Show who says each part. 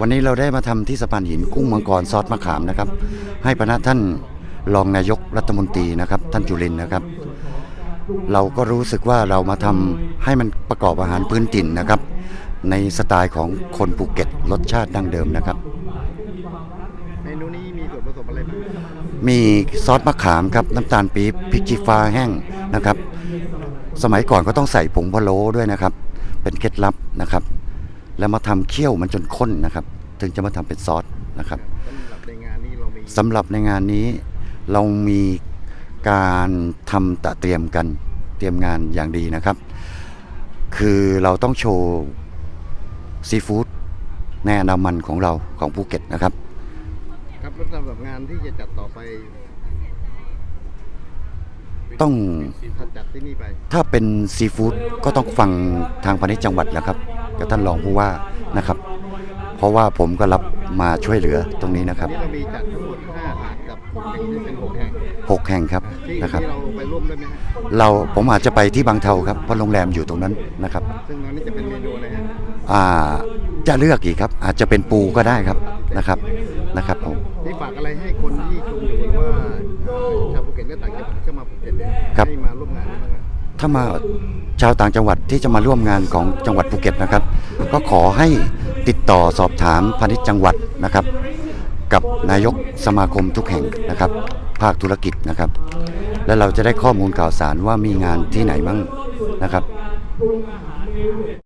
Speaker 1: วันนี้เราได้มาทำที่สะพานหินกุ้งมังกรซอสมะขามนะครับ ให้พนักท่านรองนายกรัฐมนตรีนะครับ ท่านจุลินทร์นะครับ เราก็รู้สึกว่าเรามาทำให้มันประกอบอาหารพื้นถิ่นนะครับ ในสไตล์ของคนภูเก็ตรสชาติดั้งเดิมนะครับ
Speaker 2: เมนูนี้มีส่วนผสมอะไรบ้าง
Speaker 1: มีซอสมะขามครับน้ำตาลปี๊บพริกชี้ฟ้าแห้งนะครับ สมัยก่อนก็ต้องใส่ผงพะโล้ด้วยนะครับ เป็นเคล็ดลับนะครับ แล้วมาทำเคี่ยวมันจนข้นนะครับ ถึงจะมาทำเป็นซอสนะครับ
Speaker 2: สำหรับในงานนี้เรามี
Speaker 1: สำหรับในงานนี้เรามีการทำตะเตรียมกันเตรียมงานอย่างดีนะครับ คือเราต้องโชว์ซีฟู้ดในอนามันของเราของภูเก็ตนะครับ
Speaker 2: ครับแล้วสำหรับงานที่จะจัดต่อไป
Speaker 1: ต้อง
Speaker 2: ถ้าจัดที่นี่ไป
Speaker 1: ถ้าเป็นซีฟู้ดก็ต้องฟังทางพาณิชย์จังหวัดแหล้วครับ กับท่านรองผู้ว่านะครับ เพราะว่าผมก็รับมาช่วยเหลือตรงนี้นะครับ
Speaker 2: นี่เรามีจัดทั้งหมด5หาดกับเป็นที่เป็น6แห่ง
Speaker 1: 6แห่งครับ
Speaker 2: ที่
Speaker 1: นะครับ
Speaker 2: ที่เราไปร่วมด้วยไหมฮะ
Speaker 1: เราผมอาจจะไปที่บางเทาครับเพราะโรงแรมอยู่ตรงนั้นนะครับ
Speaker 2: ซึ่งตอนนี้จะเป็นเมนูอะไรฮะ
Speaker 1: อ่าจะเลือกอีกครับ อาจจะเป็นปูก็ได้ครับนะครับนะครับผม
Speaker 2: นี่ฝากอะไรให้คนที่ชมอยู่หรือว่าเอ่อชาวภูเก็ตและต่างจังหวัดที่เข้ามาภูเก็ตเนี่ยให้มาร่วมงานนี้บ้างฮะ
Speaker 1: ถ้ามาชาวต่างจังหวัดที่จะมาร่วมงานของจังหวัดภูเก็ตนะครับ ก็ขอให้ติดต่อสอบถามพาณิชย์จังหวัดนะครับ กับนายกสมาคมทุกแห่งนะครับ ภาคธุรกิจนะครับ และเราจะได้ข้อมูลข่าวสารว่ามีงานที่ไหนบ้างนะครับ